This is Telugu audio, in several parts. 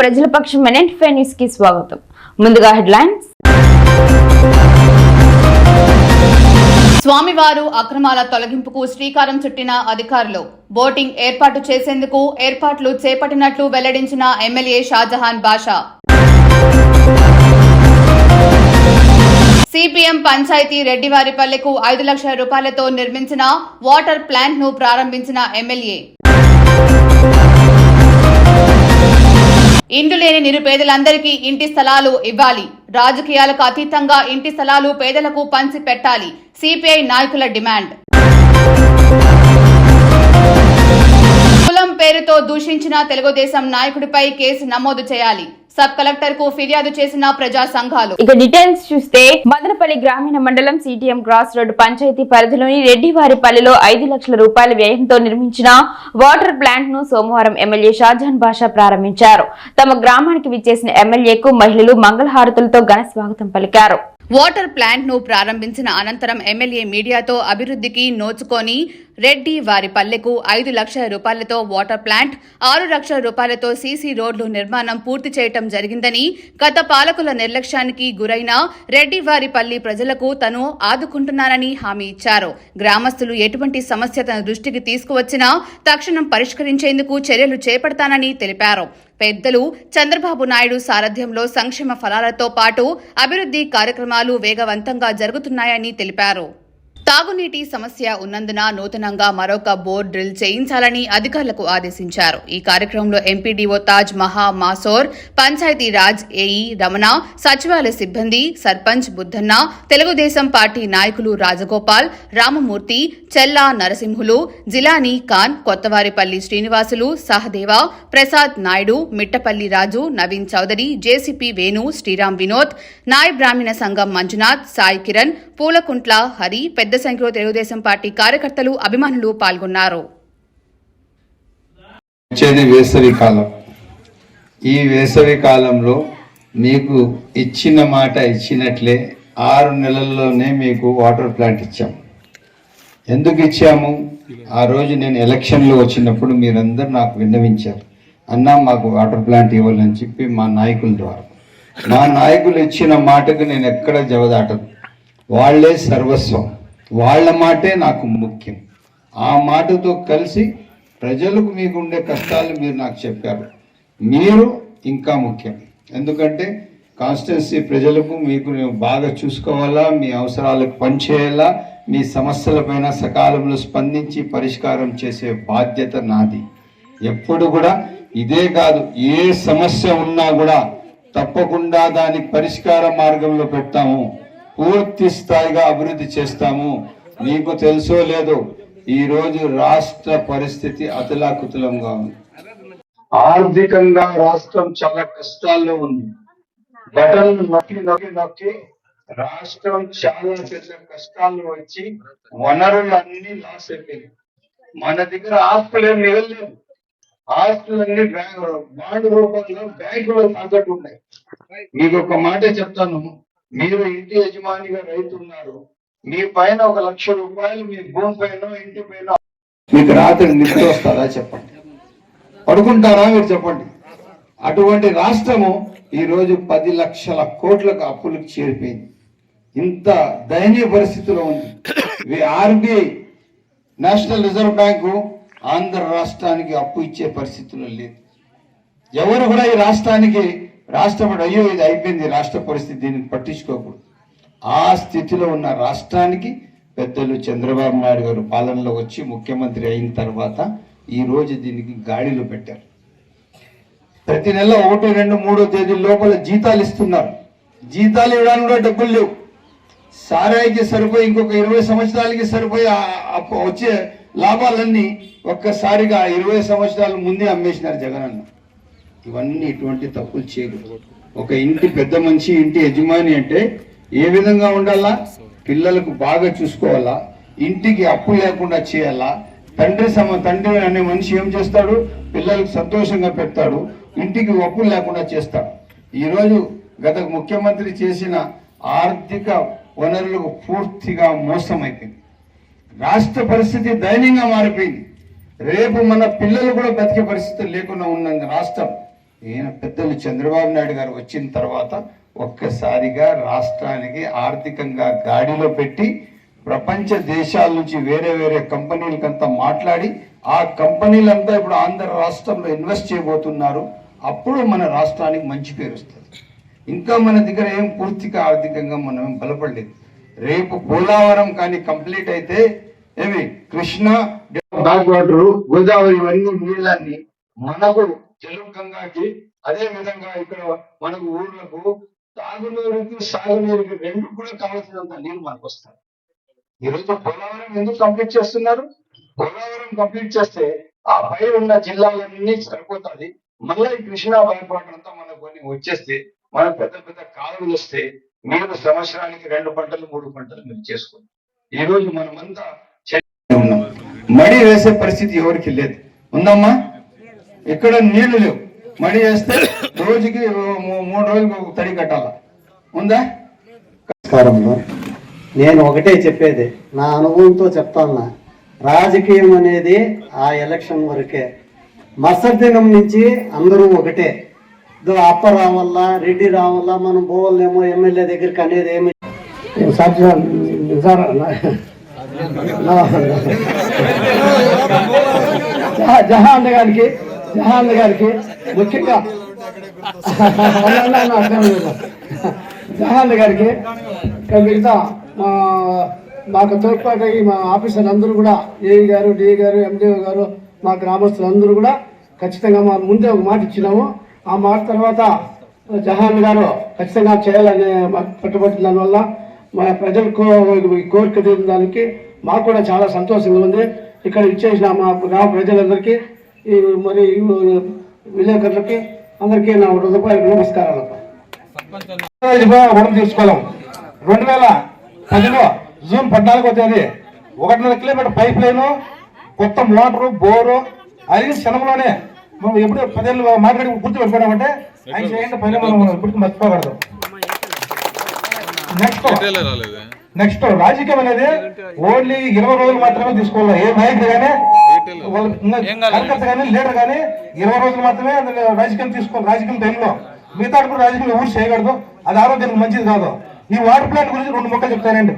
ప్రజల పక్షం న్యూస్కి స్వాగతం. ముందుగా హెడ్లైన్స్. స్వామివారు అక్రమాల తొలగింపుకు శ్రీకారం చుట్టిన అధికారులు బోటింగ్ ఏర్పాటు చేసేందుకు ఏర్పాట్లు చేపట్టినట్లు వెల్లడించిన ఎమ్మెల్యే షాజహాన్ బాషా. సిపిఎం పంచాయతీ రెడ్డివారిపల్లెకు ఐదు లక్షల రూపాయలతో నిర్మించిన వాటర్ ప్లాంట్ను ప్రారంభించిన ఎమ్మెల్యే. ఇండ్లు లేని నిరుపేదలందరికీ ఇంటి స్థలాలు ఇవ్వాలి. రాజకీయాలకు అతీతంగా ఇంటి స్థలాలు పేదలకు పంచి పెట్టాలి. సిపిఐ నాయకుల డిమాండ్. కులం పేరుతో దూషించిన తెలుగుదేశం నాయకుడిపై కేసు నమోదు చేయాలి. సబ్ కలెక్టర్కు ఫిర్యాదు చేసిన ప్రజా సంఘాలు. ఇక డీటెయిల్స్ చూస్తే మదనపల్లి గ్రామీణ మండలం సిటిఎం క్రాస్ రోడ్ పంచాయతీ పరిధిలోని రెడ్డివారిపల్లిలో ఐదు లక్షల రూపాయల వ్యయంతో నిర్మించిన వాటర్ ప్లాంట్ను సోమవారం ఎమ్మెల్యే షాజహాన్ బాషా ప్రారంభించారు. తమ గ్రామానికి విచ్చేసిన ఎమ్మెల్యేకు మహిళలు మంగళహారతులతో ఘన స్వాగతం పలికారు. వాటర్ ప్లాంట్ను ప్రారంభించిన అనంతరం ఎమ్మెల్యే మీడియాతో అభివృద్ధికి నోచుకొని రెడ్డి వారి పల్లెకు ఐదు లక్షల రూపాయలతో వాటర్ ప్లాంట్ ఆరు లక్షల రూపాయలతో సీసీ రోడ్లు నిర్మాణం పూర్తి చేయటం జరిగిందని గత పాలకుల నిర్లక్ష్యానికి గురైన రెడ్డి వారి పల్లి ప్రజలకు తను ఆదుకుంటున్నానని హామీ ఇచ్చారు. గ్రామస్తులు ఎటువంటి సమస్య తన దృష్టికి తీసుకువచ్చినా తక్షణం పరిష్కరించేందుకు చర్యలు చేపడతానని తెలిపారు. పెద్దలు చంద్రబాబు నాయుడు సారథ్యంలో సంక్షేమ ఫలాలతో పాటు అభివృద్ధి కార్యక్రమాలు వేగవంతంగా జరుగుతున్నాయని తెలిపారు. తాగునీటి సమస్య ఉన్నందున నూతనంగా మరొక బోర్ డ్రిల్ చేయించాలని అధికారులకు ఆదేశించారు. ఈ కార్యక్రమంలో ఎంపీడీఓ తాజ్ మహా మాసోర్ పంచాయతీ రాజ్ ఏఈ రమణ సచివాలయ సిబ్బంది సర్పంచ్ బుద్ధన్న తెలుగుదేశం పార్టీ నాయకులు రాజగోపాల్ రామమూర్తి చెల్లా నరసింహులు జిలానీ ఖాన్ కొత్తవారిపల్లి శ్రీనివాసులు సహదేవ ప్రసాద్ నాయుడు మిట్టపల్లి రాజు నవీన్ చౌదరి జేసీపీ వేణు శ్రీరామ్ వినోద్ నాయ బ్రాహ్మణ సంఘం మంజునాథ్ సాయి కిరణ్ పూలకుంట్ల హరి పెద్ద సంఖ్యలో తెలుగుదేశం పార్టీ కార్యకర్తలు అభిమానులు పాల్గొన్నారు. వచ్చేది వేసవి కాలం. ఈ వేసవి కాలంలో మీకు ఇచ్చిన మాట ఇచ్చినట్లే ఆరు నెలల్లోనే మీకు వాటర్ ప్లాంట్ ఇచ్చాం. ఎందుకు ఇచ్చాము? ఆ రోజు నేను ఎలక్షన్లో వచ్చినప్పుడు మీరందరూ నాకు విన్నవించారు. అన్నా మాకు వాటర్ ప్లాంట్ ఇవ్వాలని చెప్పి మా నాయకుల ద్వారా. మా నాయకులు ఇచ్చిన మాటకు నేను ఎక్కడ జవదాటను? వాళ్ళే సర్వస్వం. వాళ్ళ మాటే నాకు ముఖ్యం. ఆ మాటతో కలిసి ప్రజలకు మీకు ఉండే కష్టాలు మీరు నాకు చెప్పారు. మీరు ఇంకా ముఖ్యం. ఎందుకంటే కాన్స్టిట్యున్సీ ప్రజలకు మీకు నేను బాగా చూసుకోవాలా మీ అవసరాలకు పనిచేయాలా మీ సమస్యలపైన సకాలంలో స్పందించి పరిష్కారం చేసే బాధ్యత నాది. ఎప్పుడు కూడా ఇదే కాదు ఏ సమస్య ఉన్నా కూడా తప్పకుండా దాని పరిష్కార మార్గంలో పెడతాము. పూర్తి స్థాయిగా అభివృద్ధి చేస్తాము. నీకు తెలుసో లేదో ఈ రోజు రాష్ట్ర పరిస్థితి అతలాకుతలంగా ఉంది. ఆర్థికంగా రాష్ట్రం చాలా కష్టాల్లో ఉంది. బటన్లు నొక్కి నొక్కి నొక్కి రాష్ట్రం చాలా పెద్ద కష్టాల్లో వచ్చి వనరులు అన్ని లాస్ అయిపోయింది మన దగ్గర ఆస్తులు ఏం మిగలేదు ఆస్తులన్నీ బ్యాంకు బాండ్ రూపంలో బ్యాంకులో తాకట్టు ఉన్నాయి. మీకు ఒక మాట చెప్తాను. మీరు ఇంటి యజమానిగా రైతు ఉన్నారు మీ పైన ఒక లక్ష రూపాయలు మీ భూమి పైన ఇంటి పైన. మీకు రాత్రి నిద్ర వస్తారా చెప్పండి. పడుకుంటారా మీరు చెప్పండి. అటువంటి రాష్ట్రము ఈరోజు పది లక్షల కోట్లకు అప్పులకు చేరిపోయింది. ఇంత దయనీయ పరిస్థితిలో ఉంది. RBI national reserve bank Andhra రాష్ట్రానికి అప్పు ఇచ్చే పరిస్థితిలో లేదు. ఎవరు కూడా ఈ రాష్ట్రానికి రాష్ట్రం అయ్యో ఇది అయిపోయింది రాష్ట్ర పరిస్థితి దీన్ని పట్టించుకోకూడదు. ఆ స్థితిలో ఉన్న రాష్ట్రానికి పెద్దలు చంద్రబాబు నాయుడు గారు పాలనలో వచ్చి ముఖ్యమంత్రి అయిన తర్వాత ఈ రోజు దీనికి గాడిలో పెట్టారు. ప్రతి నెల ఒకటి రెండు మూడో తేదీ లోపల జీతాలు ఇస్తున్నారు. జీతాలు ఇవ్వడానికి కూడా డబ్బులు లేవు. సారాయికి సరిపోయి ఇంకొక ఇరవై సంవత్సరాలకి సరిపోయి వచ్చే లాభాలన్నీ ఒక్కసారిగా ఇరవై సంవత్సరాల ముందే అమ్మేసినారు జగన్ అన్న ఇవన్నీ ఇటువంటి తప్పులు చేయకూడదు. ఒక ఇంటి పెద్ద మనిషి ఇంటి యజమాని అంటే ఏ విధంగా ఉండాలా? పిల్లలకు బాగా చూసుకోవాలా? ఇంటికి అప్పు లేకుండా చేయాలా? తండ్రి సమ తండ్రి అనే మనిషి ఏం చేస్తాడు? పిల్లలకు సంతోషంగా పెడతాడు. ఇంటికి అప్పులు లేకుండా చేస్తాడు. ఈరోజు గత ముఖ్యమంత్రి చేసిన ఆర్థిక వనరులకు పూర్తిగా మోసం అయిపోయింది రాష్ట్ర పరిస్థితి దయనీయంగా మారిపోయింది. రేపు మన పిల్లలు కూడా బతికే పరిస్థితి లేకుండా ఉన్నది రాష్ట్రం ఈయన పెద్దలు చంద్రబాబు నాయుడు గారు వచ్చిన తర్వాత ఒక్కసారిగా రాష్ట్రానికి ఆర్థికంగా గాడిలో పెట్టి ప్రపంచ దేశాల నుంచి వేరే వేరే కంపెనీలకంతా మాట్లాడి ఆ కంపెనీలంతా ఇప్పుడు ఆంధ్ర రాష్ట్రంలో ఇన్వెస్ట్ చేయబోతున్నారు. అప్పుడు మన రాష్ట్రానికి మంచి పేరు వస్తుంది. ఇంకా మన దగ్గర ఏం పూర్తిగా ఆర్థికంగా మనం బలపడలేదు. రేపు పోలవరం కానీ కంప్లీట్ అయితే ఏమి కృష్ణ బ్యాక్ వాటర్ గోదావరి ఇవన్నీ నీళ్ళన్ని మనకు చెరువు అదే విధంగా ఇక్కడ మనకు ఊర్లకు తాగునీరుకి సాగునీరుకి రెండు కూడా కావాల్సినంత నీరు మనకు వస్తారు ఈరోజు పోలవరం ఎందుకు కంప్లీట్ చేస్తున్నారు? పోలవరం కంప్లీట్ చేస్తే ఆ పై ఉన్న జిల్లాలన్నీ సరిపోతుంది మళ్ళీ కృష్ణా బయటపడటం అంతా మనకు కొన్ని వచ్చేస్తే మనకు పెద్ద పెద్ద కాలువలు వస్తే మీరు సంవత్సరానికి రెండు పంటలు మూడు పంటలు మీరు చేసుకోండి. ఈ రోజు మనమంతా మడి వేసే పరిస్థితి ఎవరికి లేదు. ఉందమ్మా? ఇక్కడ నీళ్ళు లేవు. మడి వేస్తే రోజుకి మూ- మూడు రోజులకు ఒక తడి కట్టాలా. ఉందా? నమస్కారంలో నేను ఒకటే చెప్పేది. నా అనుభవంతో చెప్తాను? రాజకీయం అనేది ఆ ఎలక్షన్ వరకే. మరుసటి దినం నుంచి అందరూ ఒకటే. అప్ప రావల్ల రెడ్డి రావల్ల మనం పోవాలేమో ఎమ్మెల్యే దగ్గరికి అనేది ఏమి సాధ్యం జహాన్ గారికి జహాన్ గారికి ముఖ్యంగా జహాన్ గారికి మిగతా మా మాకు తోడ్పాటు మా ఆఫీసర్ అందరూ కూడా ఏఈ గారు డిఏ గారు ఎండిఓ గారు మా గ్రామస్తులు అందరూ కూడా ఖచ్చితంగా మా ముందే ఒక మాట ఇచ్చినాము. ఆ మాట తర్వాత జహాన్ గారు ఖచ్చితంగా చేయాలని పట్టుబట్టిన దానివల్ల మా ప్రజలకు కోరిక తీరిన దానికి మాకు కూడా చాలా సంతోషంగా ఉంది. ఇక్కడ ఇచ్చేసిన మా గ్రామ ప్రజలందరికీ మరి విలేకరులకి అందరికీ నా హృదయపూర్వక నమస్కారాలు. రుణం తీసుకోలేం. రెండు వేల పదిలో జూన్ పద్నాలుగో తేదీ ఒకటిన్నర కిలోమీటర్ పైప్ లైను కొత్త మోటారు బోరు అది క్షణంలోనే మనం ఎప్పుడు పదేళ్ళు మాట్లాడి గుర్తు పెట్టుకోవడం ఆయన చేయండి పైన మనం ఇప్పుడు మర్చిపోకూడదు. నెక్స్ట్ నెక్స్ట్ రాజకీయం అనేది ఓన్లీ ఇరవై రోజులు మాత్రమే తీసుకోవాలి. ఏ నాయకుడు కానీ కార్యకర్త కానీ లీడర్ కానీ ఇరవై రోజులు మాత్రమే అందులో రాజకీయం తీసుకోవాలి రాజకీయం టైంలో మిగతా కూడా రాజకీయం ఎవరు చేయకూడదు. అది ఆరోగ్యానికి మంచిది కాదు. ఈ వాటర్ ప్లాంట్ గురించి రెండు మొక్కలు చెప్తానండి.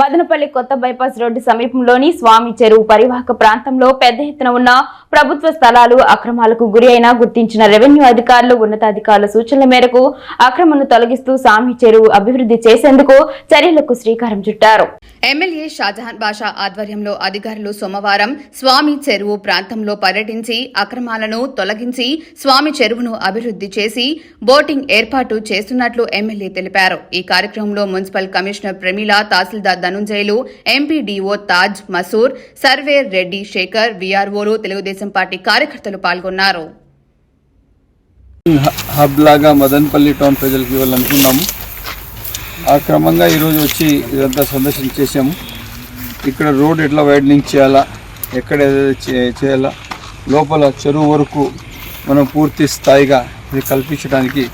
మదనపల్లి కొత్త బైపాస్ రోడ్డు సమీపంలోని స్వామి చెరువు పరివాహక ప్రాంతంలో పెద్ద ఎత్తున ఉన్న ప్రభుత్వ స్థలాలు అక్రమాలకు గురి అయినా గుర్తించిన రెవెన్యూ అధికారులు ఉన్నతాధికారుల సూచనల మేరకు అక్రమను తొలగిస్తూ స్వామి చెరువు అభివృద్ధి చేసేందుకు చర్యలకు శ్రీకారం చుట్టారు. ఎమ్మెల్యే షాజహాన్ బాషా ఆధ్వర్యంలో అధికారులు సోమవారం స్వామి చెరువు ప్రాంతంలో పర్యటించి అక్రమాలను తొలగించి స్వామి చెరువును అభివృద్ధి చేసి బోటింగ్ ఏర్పాటు చేస్తున్నట్లు ఎమ్మెల్యే తెలిపారు. ఈ కార్యక్రమంలో municipal commissioner Pramila tahsildar Dhanunjayulu MPDO Taj Masoor surveyor Reddy Shekhar వీఆర్ఓలు తెలుగుదేశం పార్టీ కార్యకర్తలు పాల్గొన్నారు. హబ్ లాగా మదన్పల్లి టౌన్ ప్రజలకు ఇవ్వాలనుకున్నాము. ఆ క్రమంగా ఈరోజు వచ్చి ఇదంతా సందర్శన చేసాము ఇక్కడ రోడ్ ఎట్లా వైడనింగ్ చేయాలా ఎక్కడ చే- చేయాలా లోపల చెరువు వరకు మనం పూర్తి స్థాయిగా ఇది కల్పించడానికి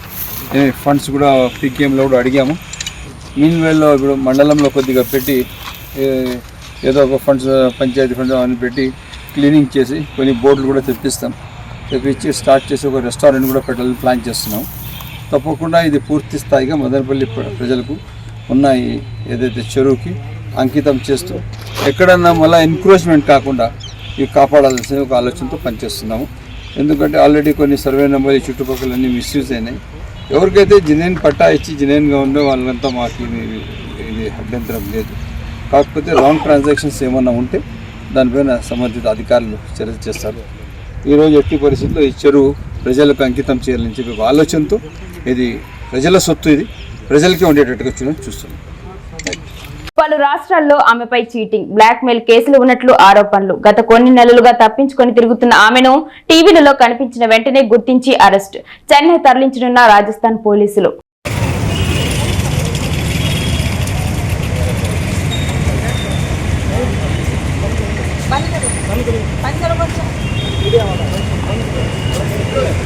ఫండ్స్ కూడా పీకేఎంలో కూడా అడిగాము. మీన్ వేల్లో ఇప్పుడు మండలంలో కొద్దిగా పెట్టి ఏదో ఒక ఫండ్స్ పంచాయతీ ఫండ్స్ అని పెట్టి క్లీనింగ్ చేసి కొన్ని బోర్డులు కూడా తెప్పిస్తాం. తెప్పించి స్టార్ట్ చేసి ఒక రెస్టారెంట్ కూడా పెట్టాలని ప్లాన్ చేస్తున్నాం. తప్పకుండా ఇది పూర్తి స్థాయిగా మదనపల్లి ప్రజలకు ఉన్న ఏదైతే చెరువుకి అంకితం చేస్తూ ఎక్కడన్నా మళ్ళీ ఎన్క్రోచ్మెంట్ కాకుండా ఇవి కాపాడాల్సిన ఒక ఆలోచనతో పనిచేస్తున్నాము. ఎందుకంటే ఆల్రెడీ కొన్ని సర్వే నెంబర్ ఈ మిస్యూజ్ అయినాయి. ఎవరికైతే జినేన్ పట్టా ఇచ్చి జినేన్గా ఉండే వాళ్ళంతా మాకు ఇది ఇది అభ్యంతరం లేదు. కాకపోతే రాంగ్ ట్రాన్సాక్షన్స్ ఏమన్నా ఉంటే దానిపైన సంబంధిత అధికారులు చర్య చేస్తారు. ఈరోజు ఎట్టి పరిస్థితుల్లో ఈ చెరువు ప్రజలకు అంకితం చేయాలని చెప్పి ఆలోచనతో ఇది ప్రజల సొత్తు ఇది. ప్రజలకే ఉండేటట్టుగా చూస్తున్నాం. పలు రాష్ట్రాల్లో ఆమెపై చీటింగ్ బ్లాక్ మెయిల్ కేసులు ఉన్నట్లు ఆరోపణలు. గత కొన్ని నెలలుగా తప్పించుకొని తిరుగుతున్న ఆమెను టీవీలలో కనిపించిన వెంటనే గుర్తించి అరెస్ట్. చెన్నై తరలించనున్న రాజస్థాన్ పోలీసులు.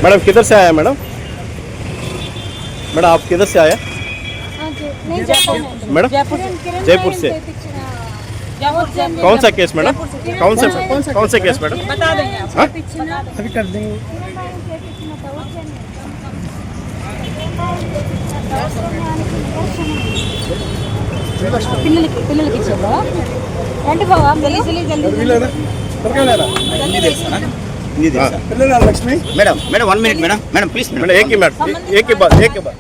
मैडम किधर से आया मैडम मैडम आप किधर से आया मैडम जयपुर से कौन सा केस मैडम कौन से कौन सा केस मैडम बता देंगे हाँ? अभी कर देंगे పిల్లలకి పిల్లలకి ఇచ్చారా రండి బావా జల్దీ జల్దీ madam madam one minute madam madam please madam. AK madam ఏకే బార్ ఏకే బార్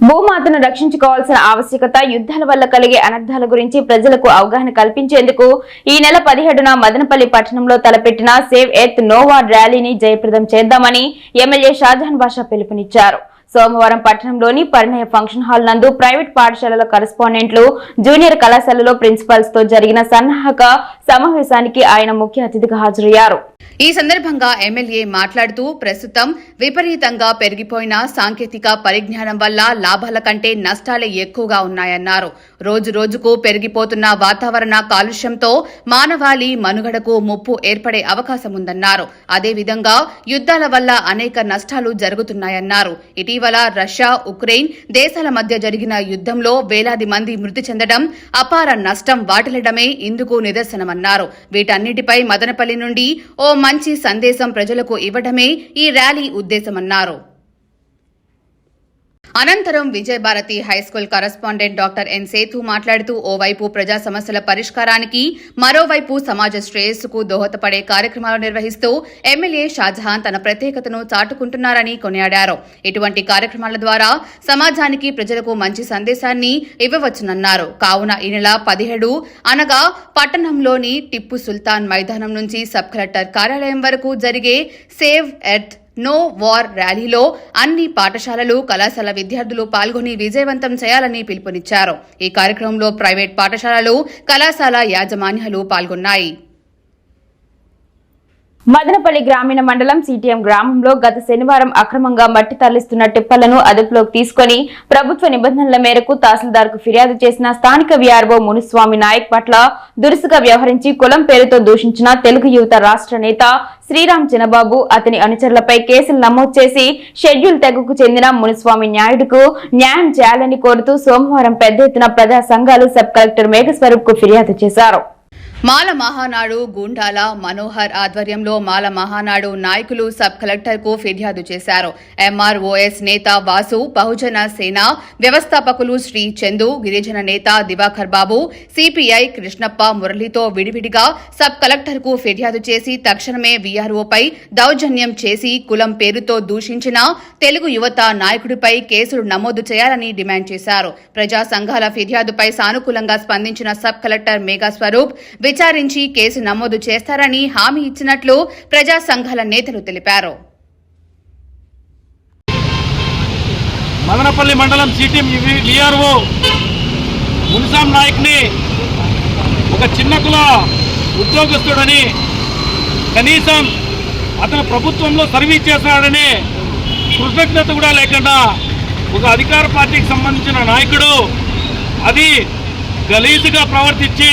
భూమాతను రక్షించుకోవాల్సిన ఆవశ్యకత యుద్ధాల వల్ల కలిగే అనర్థాల గురించి ప్రజలకు అవగాహన కల్పించేందుకు ఈ నెల పదిహేడున మదనపల్లి పట్టణంలో తలపెట్టిన సేవ్ ఎర్త్ నోవా ర్యాలీని జయప్రదం చేద్దామని ఎమ్మెల్యే షాజహాన్ బాషా పిలుపునిచ్చారు. సోమవారం పట్టణంలోని పరిణయ ఫంక్షన్ హాల్ నందు ప్రైవేట్ పాఠశాలల కరెస్పాండెంట్లు జూనియర్ కళాశాలలో ప్రిన్సిపల్స్తో జరిగిన సన్నాహక సమావేశానికి ఆయన ముఖ్య అతిథిగా హాజరయ్యారు. ఈ సందర్భంగా ఎమ్మెల్యే మాట్లాడుతూ ప్రస్తుతం విపరీతంగా పెరిగిపోయిన సాంకేతిక పరిజ్ఞానం వల్ల లాభాల కంటే నష్టాలే ఎక్కువగా ఉన్నాయన్నారు. రోజు రోజుకు పెరిగిపోతున్న వాతావరణ కాలుష్యంతో మానవాళి మనుగడకు ముప్పు ఏర్పడే అవకాశం ఉందన్నారు అదేవిధంగా యుద్ధాల వల్ల అనేక నష్టాలు జరుగుతున్నాయన్నారు. ఇటీవల రష్యా ఉక్రెయిన్ దేశాల మధ్య జరిగిన యుద్దంలో వేలాది మంది మృతి చెందడం అపార నష్టం వాటిల్లడమే ఇందుకు నిదర్శనమన్నారు. వీటన్నిటిపై మదనపల్లి నుండి ఓ మంచి సందేశం ప్రజలకు ఇవ్వడమే ఈ ర్యాలీ ఉద్దేశమన్నారు. అనంతరం Vijayabharathi high school correspondent doctor N Sethu మాట్లాడుతూ ఓవైపు ప్రజా సమస్యల పరిష్కారానికి మరోవైపు సమాజ శ్రేయస్సుకు దోహదపడే కార్యక్రమాలు నిర్వహిస్తూ ఎమ్మెల్యే షాజహాన్ తన ప్రత్యేకతను చాటుకుంటున్నారని కొనియాడారు. ఇటువంటి కార్యక్రమాల ద్వారా సమాజానికి ప్రజలకు మంచి సందేశాన్ని ఇవ్వవచ్చునన్నారు. కావున ఈ నెల పదిహేడు అనగా పట్టణంలోని టిప్పు సుల్తాన్ మైదానం నుంచి సబ్ కలెక్టర్ కార్యాలయం వరకు జరిగే సేవ్ ఎర్త్ నో వార్ ర్యాలీలో అన్ని పాఠశాలలు కళాశాల విద్యార్థులు పాల్గొని విజయవంతం చేయాలని పిలుపునిచ్చారు. ఈ కార్యక్రమంలో ప్రైవేట్ పాఠశాలలు కళాశాల యాజమాన్యాలు పాల్గొన్నాయి. మదనపల్లి గ్రామీణ మండలం సిటిఎం గ్రామంలో గత శనివారం అక్రమంగా మట్టి తరలిస్తున్న టిప్పలను అదుపులోకి తీసుకుని ప్రభుత్వ నిబంధనల మేరకు తహసీల్దార్కు ఫిర్యాదు చేసిన స్థానిక విఆర్ఓ మునుస్వామి నాయక్ పట్ల దురుసుగా వ్యవహరించి కులం పేరుతో దూషించిన తెలుగు యువత రాష్ట్ర నేత శ్రీరామ్ చినబాబు అతని అనుచరులపై కేసులు నమోదు చేసి షెడ్యూల్ తెగకు చెందిన మునిస్వామి న్యాయుడుకు న్యాయం చేయాలని కోరుతూ సోమవారం పెద్ద ఎత్తున ప్రజా సంఘాలు సబ్ కలెక్టర్ మేఘస్వరూప్కు ఫిర్యాదు చేశారు. మాల మహానాడు గుండాల మనోహర్ ఆధ్వర్యంలో మాల మహానాడు నాయకులు సబ్ కలెక్టర్కు ఫిర్యాదు చేశారు. ఎంఆర్ఓఎస్ నేత వాసు బహుజన సేన వ్యవస్థాపకులు శ్రీ చందు గిరిజన నేత దివాకర్ బాబు సిపిఐ కృష్ణప్ప మురళితో విడివిడిగా సబ్ కలెక్టర్కు ఫిర్యాదు చేసి తక్షణమే వీఆర్ఓపై దౌర్జన్యం చేసి కులం పేరుతో దూషించిన తెలుగు యువత నాయకుడిపై కేసులు నమోదు చేయాలని డిమాండ్ చేశారు. ప్రజా సంఘాల ఫిర్యాదుపై సానుకూలంగా స్పందించిన సబ్ కలెక్టర్ మేఘా స్వరూప్ విచారించి కేసు నమోదు చేస్తారని హామీ ఇచ్చినట్లు ప్రజా సంఘాల నేతలు తెలిపారు. మదనపల్లి మండలం సిటీ విఆర్ఓ మునిసాం నాయక్ని ఒక చిన్న కుల ఉద్యోగస్తుడని కనీసం అతను ప్రభుత్వంలో సర్వీస్ చేస్తాడని కృతజ్ఞత కూడా లేకుండా ఒక అధికార పార్టీకి సంబంధించిన నాయకుడు అది గలీజుగా ప్రవర్తించి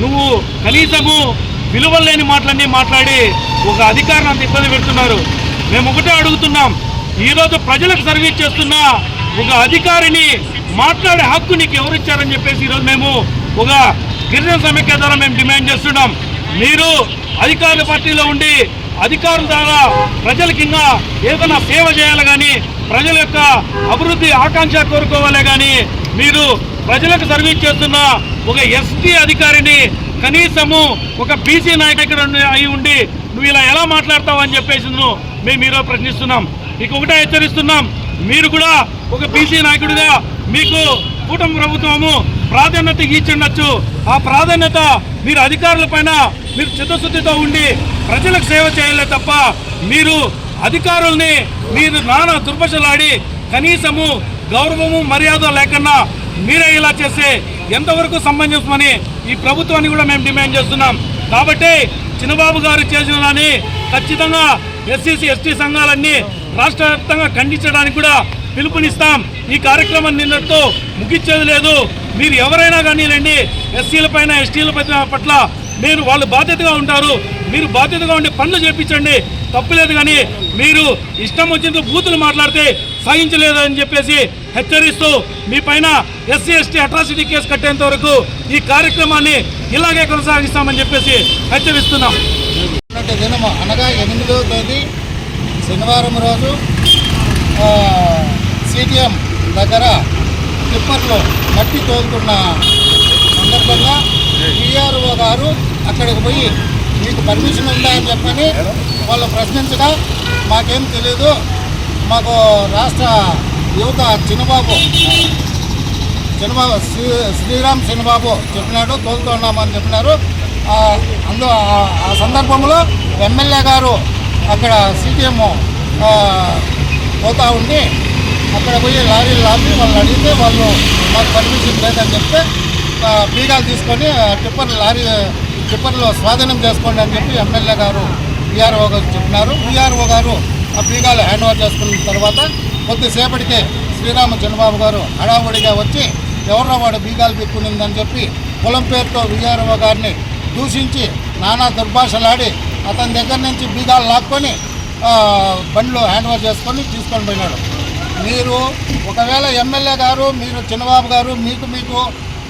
నువ్వు కనీసము విలువలేని మాటలన్నీ మాట్లాడి ఒక అధికారిని అంత ఇబ్బంది పెడుతున్నారు. మేము ఒకటే అడుగుతున్నాం ఈరోజు ప్రజలకు సర్వీస్ చేస్తున్న ఒక అధికారిని మాట్లాడే హక్కు నీకు ఎవరు ఇచ్చారని చెప్పేసి ఈరోజు మేము ఒక గిరిజన సమైక్య ద్వారా మేము డిమాండ్ చేస్తున్నాం. మీరు అధికారుల పార్టీలో ఉండి అధికారుల ద్వారా ప్రజలకి ఇంకా ఏదైనా సేవ చేయాలి కానీ ప్రజల యొక్క అభివృద్ధి ఆకాంక్ష కోరుకోవాలి కానీ మీరు ప్రజలకు సర్వీస్ చేస్తున్న ఒక ఎస్టీ అధికారిని కనీసము ఒక బీసీ నాయకుడు అయి ఉండి నువ్వు ఇలా ఎలా మాట్లాడతావు అని చెప్పేసి మేము మీరు ప్రశ్నిస్తున్నాం. మీకు ఒకటే హెచ్చరిస్తున్నాం. మీరు కూడా ఒక బీసీ నాయకుడిగా మీకు కూటమి ప్రభుత్వము ప్రాధాన్యత ఇచ్చిండొచ్చు ఆ ప్రాధాన్యత మీరు అధికారుల పైన మీరు చిత్తశుద్ధితో ఉండి ప్రజలకు సేవ చేయలే తప్ప మీరు అధికారుల్ని మీరు నానా దుర్భషలాడి కనీసము గౌరవము మర్యాద లేకుండా మీరే ఇలా చేస్తే ఎంతవరకు సమంజసమని ఈ ప్రభుత్వాన్ని కూడా మేము డిమాండ్ చేస్తున్నాం. కాబట్టి చిన్నబాబు గారు చేసిన దాన్ని ఖచ్చితంగా ఎస్సీసీ ఎస్టీ సంఘాలన్నీ రాష్ట్ర వ్యాప్తంగా ఖండించడానికి కూడా పిలుపునిస్తాం. ఈ కార్యక్రమం నిన్నటితో ముగించేది లేదు. మీరు ఎవరైనా కానీ రండి ఎస్సీల పైన ఎస్టీల పట్ల మీరు వాళ్ళు బాధ్యతగా ఉంటారు. మీరు బాధ్యతగా ఉండి పనులు చేపించండి. తప్పులేదు కానీ మీరు ఇష్టం వచ్చినందుకు బూతులు మాట్లాడితే సహించలేదు అని చెప్పేసి హెచ్చరిస్తూ మీ పైన ఎస్సీ ఎస్టీ అట్రాసిటీ కేసు కట్టేంత వరకు ఈ కార్యక్రమాన్ని ఇలాగే కొనసాగిస్తామని చెప్పేసి హెచ్చరిస్తున్నాం. దినము అనగా ఎనిమిదవ తేదీ శనివారం రోజు సిటిఎం దగ్గర టిప్పర్లో మట్టి తోలుతున్న సందర్భంగా పిఆర్ఓ గారు అక్కడికి పోయి మీకు పర్మిషన్ ఉందా అని చెప్పని వాళ్ళు ప్రశ్నించగా మాకేం తెలియదు మాకు రాష్ట్ర యువత చిన్నబాబు చిన్నబాబు శ్రీ శ్రీరామ్ చిన్నబాబు చెప్పినాడు తోలుతున్నామని చెప్పినారు. అందు ఆ- సందర్భంలో ఎమ్మెల్యే గారు అక్కడ సీటీఎం పోతా ఉండి అక్కడ పోయి లారీలు లాపి వాళ్ళు అడిగితే వాళ్ళు మాకు పర్మిషన్ లేదని చెప్తే బీగాలు తీసుకొని టిప్పర్ లారీ టిప్పర్లో స్వాధీనం చేసుకోండి అని చెప్పి ఎమ్మెల్యే గారు విఆర్ఓ గారు చెప్పినారు. విఆర్ఓ గారు ఆ బీగాలు హ్యాండ్ ఓవర్ చేసుకున్న తర్వాత కొద్దిసేపటికే శ్రీరామ చంద్రబాబు గారు హడావుడిగా వచ్చి ఎవరో వాడు బీగాలు పెట్టుకునిందని చెప్పి పొలం పేరుతో విఆర్ఓ గారిని దూషించి నానా దుర్భాషలాడి అతని దగ్గర నుంచి బీగాలు లాక్కొని బండ్లు హ్యాండ్ ఓవర్ చేసుకొని తీసుకొని పోయినాడు. మీరు ఒకవేళ ఎమ్మెల్యే గారు మీరు చిన్నబాబు గారు మీకు మీకు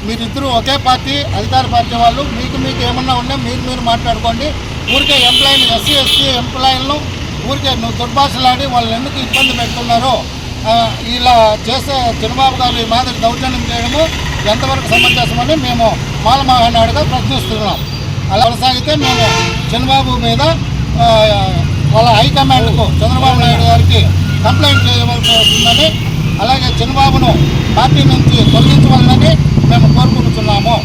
మీరిద్దరూ ఒకే పార్టీ అధికార పార్టీ వాళ్ళు. మీకు మీకు ఏమన్నా ఉన్నా మీరు మీరు మాట్లాడుకోండి. ఊరికే ఎంప్లాయీని ఎస్సీ ఎస్టీ ఎంప్లాయీలను ఊరికే నువ్వు దుర్భాషలాడి వాళ్ళని ఎందుకు ఇబ్బంది పెడుతున్నారో ఇలా చేసే చంద్రబాబు గారు ఈ మాదిరి దౌర్జన్యం చేయడము ఎంతవరకు సమంజసమని మేము మాలమహానాడుగా ప్రశ్నిస్తున్నాం. అలా కొనసాగితే మేము చంద్రబాబు మీద వాళ్ళ హైకమాండ్కు చంద్రబాబు నాయుడు గారికి కంప్లైంట్ చేయవలసి వస్తుందని అలాగే చంద్రబాబును పార్టీ నుంచి తొలగించవాలని మేము కోరుకుంటున్నాము.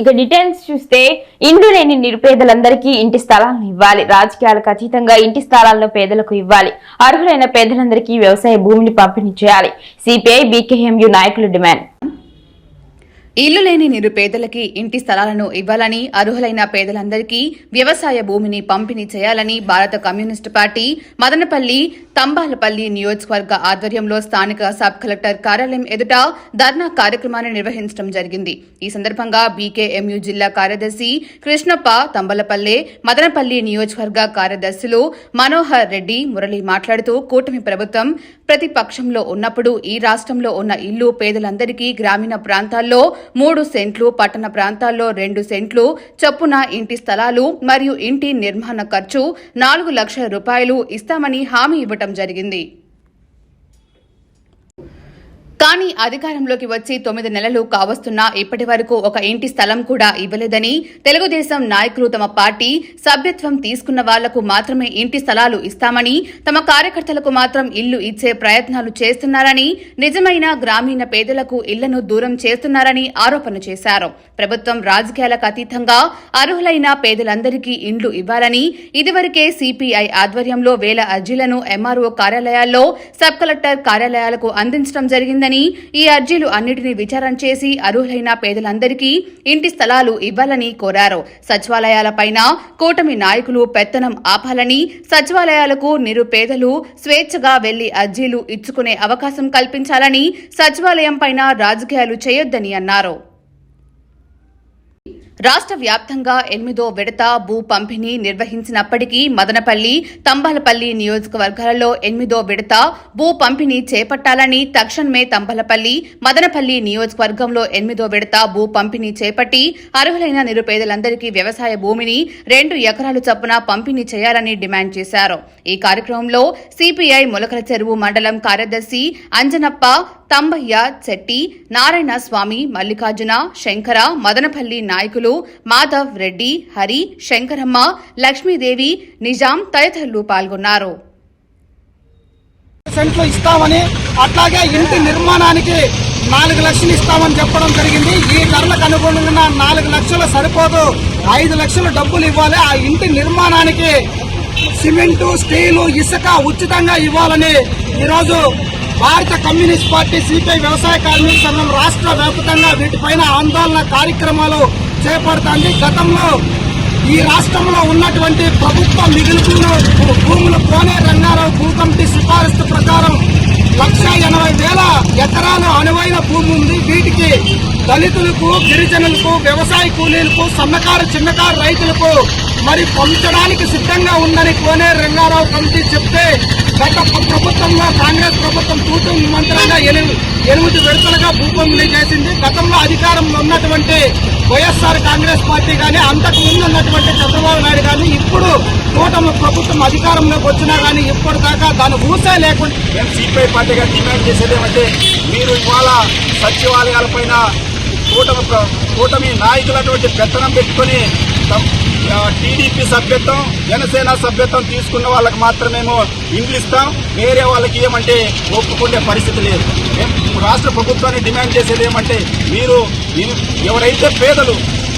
ఇక డీటెయిల్స్ చూస్తే ఇండ్లు లేని నిరుపేదలందరికీ ఇంటి స్థలాలను ఇవ్వాలి. రాజకీయాలకు అతీతంగా ఇంటి స్థలాలను పేదలకు ఇవ్వాలి. అర్హులైన పేదలందరికీ వ్యవసాయ భూమిని పంపిణీ చేయాలి. సిపిఐ బీకేఎంయు నాయకులు డిమాండ్. ఇల్లు లేని నిరుపేదలకి ఇంటి స్థలాలను ఇవ్వాలని అర్హులైన పేదలందరికీ వ్యవసాయ భూమిని పంపిణీ చేయాలని భారత కమ్యూనిస్టు పార్టీ మదనపల్లి తంబాలపల్లి నియోజకవర్గ ఆధ్వర్యంలో స్థానిక సబ్ కలెక్టర్ కార్యాలయం ఎదుట ధర్నా కార్యక్రమాన్ని నిర్వహించడం జరిగింది. ఈ సందర్భంగా బీకేఎంయు జిల్లా కార్యదర్శి కృష్ణప్ప తంబలపల్లె మదనపల్లి నియోజకవర్గ కార్యదర్శులు మనోహర్ రెడ్డి మురళి మాట్లాడుతూ కూటమి ప్రభుత్వం ప్రతిపక్షంలో ఉన్నప్పుడు ఈ రాష్ట్రంలో ఉన్న ఇల్లు పేదలందరికీ గ్రామీణ ప్రాంతాల్లో మూడు సెంట్లు పట్టణ ప్రాంతాల్లో రెండు సెంట్లు చొప్పున ఇంటి స్థలాలు మరియు ఇంటి నిర్మాణ ఖర్చు నాలుగు లక్షల రూపాయలు ఇస్తామని హామీ ఇవ్వటం జరిగింది. కానీ అధికారంలోకి వచ్చి తొమ్మిది నెలలు కావస్తున్నా ఇప్పటి వరకు ఒక ఇంటి స్థలం కూడా ఇవ్వలేదని తెలుగుదేశం నాయకులు తమ పార్టీ సభ్యత్వం తీసుకున్న వాళ్ళకు మాత్రమే ఇంటి స్థలాలు ఇస్తామని తమ కార్యకర్తలకు మాత్రం ఇల్లు ఇచ్చే ప్రయత్నాలు చేస్తున్నారని నిజమైన గ్రామీణ పేదలకు ఇళ్ళను దూరం చేస్తున్నారని ఆరోపణ చేశారు. ప్రభుత్వం రాజకీయాలకు అతీతంగా అర్హులైన పేదలందరికీ ఇండ్లు ఇవ్వాలని ఇదివరకే సిపిఐ ఆధ్వర్యంలో వేల అర్జీలను ఎంఆర్ఓ కార్యాలయాల్లో సబ్ కలెక్టర్ కార్యాలయాలకు అందించడం జరిగిందని ఈ అర్జీలు అన్నిటినీ విచారణ చేసి అర్హులైన పేదలందరికీ ఇంటి స్థలాలు ఇవ్వాలని కోరారు. సచివాలయాలపైన కూటమి నాయకులు పెత్తనం ఆపాలని సచివాలయాలకు నిరుపేదలు స్వేచ్ఛగా వెళ్ళి అర్జీలు ఇచ్చుకునే అవకాశం కల్పించాలని సచివాలయం పైన రాజకీయాలు చేయొద్దని అన్నారు. రాష్ట్ర వ్యాప్తంగా ఎనిమిదో విడత భూ పంపిణీ నిర్వహించినప్పటికీ మదనపల్లి తంబలపల్లి నియోజకవర్గాలలో ఎనిమిదో విడత భూ పంపిణీ చేపట్టాలని తక్షణమే తంబలపల్లి మదనపల్లి నియోజకవర్గంలో ఎనిమిదో విడత భూ పంపిణీ చేపట్టి అర్హులైన నిరుపేదలందరికీ వ్యవసాయ భూమిని రెండు ఎకరాలు చొప్పున పంపిణీ చేయాలని డిమాండ్ చేశారు. ఈ కార్యక్రమంలో సిపిఐ ములకల చెరువు మండలం కార్యదర్శి అంజనప్ప తంబయ్య చెట్టి నారాయణ స్వామి మల్లికార్జున శంకర మదనపల్లి నాయకులు మాధవ్ రెడ్డి హరి శంకరమ్మ లక్ష్మీదేవి నిజాం తదితరులు పాల్గొన్నారు. సెంట్లు ఇస్తామని అట్లాగే ఇంటి నిర్మాణానికి నాలుగు లక్షలు ఇస్తామని చెప్పడం జరిగింది. ఈ ధరలకు అనుగుణంగా నాలుగు లక్షలు సరిపోదు. ఐదు లక్షలు డబ్బులు ఇవ్వాలి. ఆ ఇంటి నిర్మాణానికి సిమెంటు స్టీలు ఇసుక ఉచితంగా ఇవ్వాలని ఈరోజు భారత కమ్యూనిస్ట్ పార్టీ సిపిఐ వ్యవసాయ కార్మిక సంఘం రాష్ట్ర వ్యాప్తంగా వీటిపైన ఆందోళన కార్యక్రమాలు చేపడుతోంది. గతంలో ఈ రాష్ట్రంలో ఉన్నటువంటి ప్రభుత్వ మిగులుతున్న భూములు కోనే రంగారావు భూ కమిటీ సిఫారసు ప్రకారం లక్ష ఎనభై వేల ఎకరాల అనువైన భూమి ఉంది. వీటికి దళితులకు గిరిజనులకు వ్యవసాయ కూలీలకు సన్నకారు చిన్నకారు రైతులకు మరి పంచడానికి సిద్ధంగా ఉందని కోనే రంగారావు కమిటీ చెప్తే గత ప్రభుత్వంలో కాంగ్రెస్ ప్రభుత్వం తూతు మంత్రంగా ఎనిమిది ఎనిమిది విడతలుగా భూ చేసింది. గతంలో అధికారంలో ఉన్నటువంటి వైఎస్ఆర్ కాంగ్రెస్ పార్టీ కానీ అంతకు ముందు ఉన్నటువంటి చంద్రబాబు నాయుడు కానీ ఇప్పుడు కూటమి ప్రభుత్వం అధికారంలోకి వచ్చినా కానీ ఇప్పటిదాకా దాని ఊసే లేకుండా మేము సిపిఐ పార్టీగా డిమాండ్ చేసేది ఏమంటే మీరు ఇవాళ సచివాలయాలపైన కూటమి కూటమి నాయకులటువంటి పెత్తనం పెట్టుకొని టీడీపీ సభ్యత్వం జనసేన సభ్యత్వం తీసుకున్న వాళ్ళకి మాత్రమేమో ఇండ్లు ఇస్తాం వేరే వాళ్ళకి ఏమంటే ఒప్పుకునే పరిస్థితి లేదు. రాష్ట్ర ప్రభుత్వాన్ని డిమాండ్ చేసేది ఏమంటే మీరు ఎవరైతే పేదలు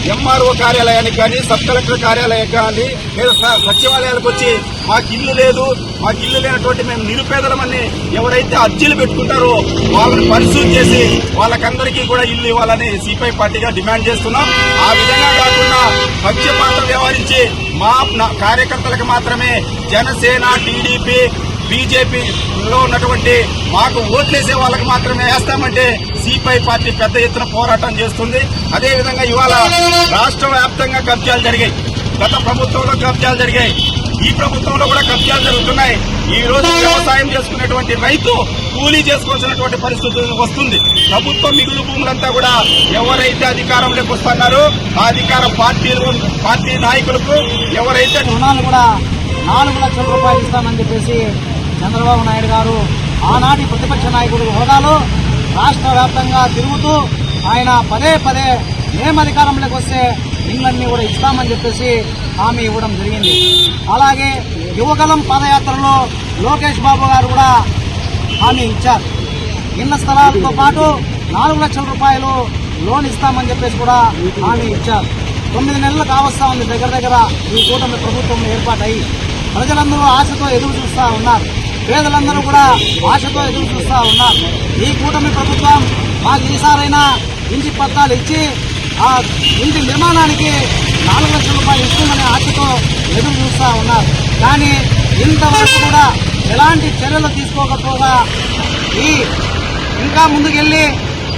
ఎంఆర్ఓ కార్యాలయానికి కానీ సబ్ కలెక్టర్ కార్యాలయానికి కానీ లేదా స- సచివాలయాలకు వచ్చి మాకు ఇల్లు లేదు మాకు ఇల్లు లేనటువంటి మేము నిరుపేదలమని ఎవరైతే అర్జీలు పెట్టుకుంటారో వాళ్ళని పరిశీలి చేసి వాళ్ళకందరికీ కూడా ఇల్లు ఇవ్వాలని సిపిఐ పార్టీగా డిమాండ్ చేస్తున్నాం. ఆ విధంగా కాకుండా పక్షపాతం వ్యవహరించి మా నా- కార్యకర్తలకు మాత్రమే జనసేన టీడీపీ బీజేపీలో ఉన్నటువంటి మాకు ఓట్లేసే వాళ్ళకి మాత్రమే వేస్తామంటే సిపిఐ పార్టీ పెద్ద ఎత్తున పోరాటం చేస్తుంది. అదేవిధంగా ఇవాళ రాష్ట్ర వ్యాప్తంగా కబ్జాలు జరిగాయి. గత ప్రభుత్వంలో కబ్జాలు జరిగాయి. ఈ ప్రభుత్వంలో కూడా కబ్జాలు జరుగుతున్నాయి. ఈ రోజు వ్యవసాయం చేసుకునేటువంటి రైతు కూలీ చేసుకోవాల్సినటువంటి పరిస్థితి వస్తుంది. ప్రభుత్వ మిగులు భూములంతా కూడా ఎవరైతే అధికారంలోకి వస్తున్నారో ఆ అధికార పార్టీలు పార్టీ నాయకులకు ఎవరైతే రుణాలు కూడా నాలుగు లక్షల రూపాయలు ఇస్తామని చెప్పేసి చంద్రబాబు నాయుడు గారు ఆనాటి ప్రతిపక్ష నాయకుడు హోదాలో రాష్ట్ర వ్యాప్తంగా తిరుగుతూ ఆయన పదే పదే మేము అధికారంలోకి వస్తే ఇళ్ళన్నీ కూడా ఇస్తామని చెప్పేసి హామీ ఇవ్వడం జరిగింది. అలాగే యువగలం పాదయాత్రలో లోకేష్ బాబు గారు కూడా హామీ ఇచ్చారు. ఇళ్ళ స్థలాలతో పాటు నాలుగు లక్షల రూపాయలు లోన్ ఇస్తామని చెప్పేసి కూడా హామీ ఇచ్చారు. తొమ్మిది నెలలు కావస్తా ఉంది దగ్గర దగ్గర ఈ కూటమి ప్రభుత్వం ఏర్పాటై. ప్రజలందరూ ఆశతో ఎదురు చూస్తూ ఉన్నారు. పేదలందరూ కూడా ఆశతో ఎదురు చూస్తూ ఉన్నారు. ఈ కూటమి ప్రభుత్వం మాకు ఈసారైనా ఇంటి పత్రాలు ఇచ్చి ఆ ఇంటి నిర్మాణానికి నాలుగు లక్షల రూపాయలు ఇస్తుందనే ఆశతో ఎదురు చూస్తూ ఉన్నారు. కానీ ఇంతవరకు కూడా ఎలాంటి చర్యలు తీసుకోకపోగా ఈ ఇంకా ముందుకెళ్ళి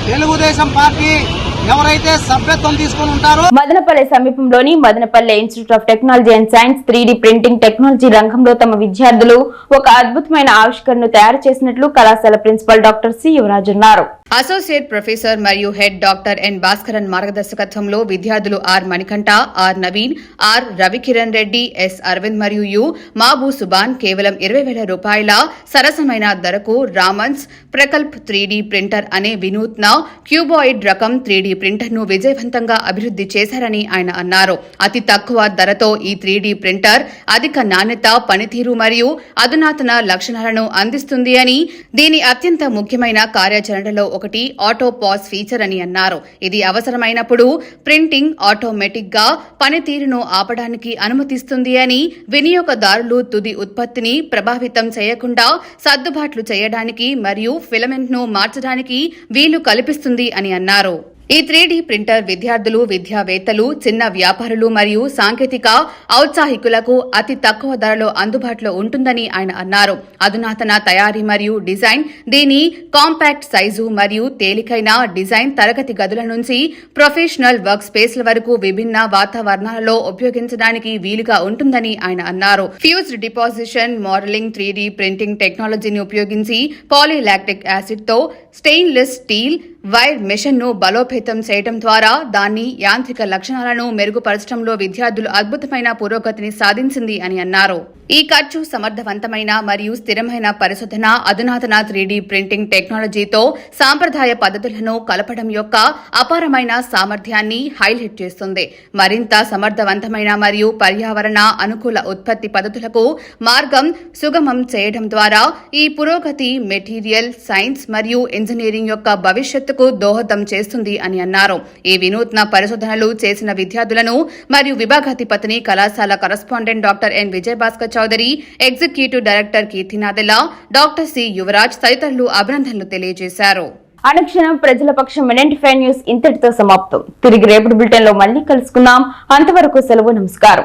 తెలుగుదేశం పార్టీ ఎవరైతే సభ్యత్వం తీసుకుని ఉంటారో మదనపల్లె సమీపంలోని Madanapalle institute of technology and science three printing technology రంగంలో తమ విద్యార్థులు ఒక అద్భుతమైన ఆవిష్కరణను తయారు చేసినట్లు కళాశాల ప్రిన్సిపల్ డాక్టర్ సి యువరాజ్ అన్నారు. అసోసియేట్ ప్రొఫెసర్ మరియు హెడ్ డాక్టర్ ఎన్ భాస్కరన్ మార్గదర్శకత్వంలో విద్యార్థులు R Manikanta R Naveen R Ravikiran Reddy S Aravind మరియు యు మాబు సుబాన్ కేవలం ఇరవై వేల రూపాయల సరసమైన ధరకు రామన్స్ ప్రకల్ప్ త్రీ ప్రింటర్ అనే వినూత్న క్యూబాయిడ్ రకం త్రీ ప్రింటర్ను విజయవంతంగా అభివృద్ధి చేశారని ఆయన అన్నారు. అతి తక్కువ ధరతో ఈ త్రీ ప్రింటర్ అధిక నాణ్యత పనితీరు మరియు అధునాతన లక్షణాలను అందిస్తుంది అని దీని అత్యంత ముఖ్యమైన కార్యాచరణలో ఒకటి ఆటో పాజ్ ఫీచర్ అని అన్నారు. ఇది అవసరమైనప్పుడు ప్రింటింగ్ ఆటోమేటిక్గా పనితీరును ఆపడానికి అనుమతిస్తుంది అని వినియోగదారులు తుది ఉత్పత్తిని ప్రభావితం చేయకుండా సర్దుబాట్లు చేయడానికి మరియు ఫిలమెంట్ను మార్చడానికి వీలు కల్పిస్తుంది అని అన్నారు. ఈ త్రీ ప్రింటర్ విద్యార్థులు విద్యావేత్తలు చిన్న వ్యాపారులు మరియు సాంకేతిక ఔత్సాహికులకు అతి తక్కువ ధరలో అందుబాటులో ఉంటుందని ఆయన అన్నారు. అధునాతన తయారీ మరియు డిజైన్ దీని కాంపాక్ట్ సైజు మరియు తేలికైన డిజైన్ తరగతి గదుల నుంచి ప్రొఫెషనల్ వర్క్ స్పేస్ల వరకు విభిన్న వాతావరణాలలో ఉపయోగించడానికి వీలుగా ఉంటుందని ఆయన అన్నారు. Fused deposition modelling three printing టెక్నాలజీని ఉపయోగించి పాలీలాక్టిక్ యాసిడ్తో స్టెయిన్లెస్ స్టీల్ వైర్ మిషన్ను బలోపేతం చేయడం ద్వారా దాని యాంత్రిక లక్షణాలను మెరుగుపరచడంలో విద్యార్థులు అద్భుతమైన పురోగతిని సాధించింది అని అన్నారు. ఈ ఖర్చు సమర్థవంతమైన మరియు స్థిరమైన పరిశోధన అధునాతన త్రీ ప్రింటింగ్ టెక్నాలజీతో సాంప్రదాయ పద్ధతులను కలపడం యొక్క అపారమైన సామర్థ్యాన్ని హైలైట్ చేస్తుంది. మరింత సమర్థవంతమైన మరియు పర్యావరణ అనుకూల ఉత్పత్తి పద్ధతులకు మార్గం సుగమం చేయడం ద్వారా ఈ పురోగతి మెటీరియల్ సైన్స్ మరియు ఇంజనీరింగ్ యొక్క భవిష్యత్తు భవిష్యత్తుకు దోహదం చేస్తుంది అని అన్నారు. ఈ వినూత్న పరిశోధనలు చేసిన విద్యార్థులను మరియు విభాగాధిపతిని కళాశాల correspondent doctor N. Vijayabhaskar Chowdary executive director Keerthi Nadella doctor C. Yuvaraj తదితరులు అభినందనలు తెలియజేశారు. అనుక్షణం ప్రజల పక్షం ఐడెంటిఫై న్యూస్ ఇంతటితో సమాప్తం. తిరిగి రేపటి బులెటిన్లో మళ్ళీ కలుసుకుందాం. అంతవరకు సెలవు నమస్కారం.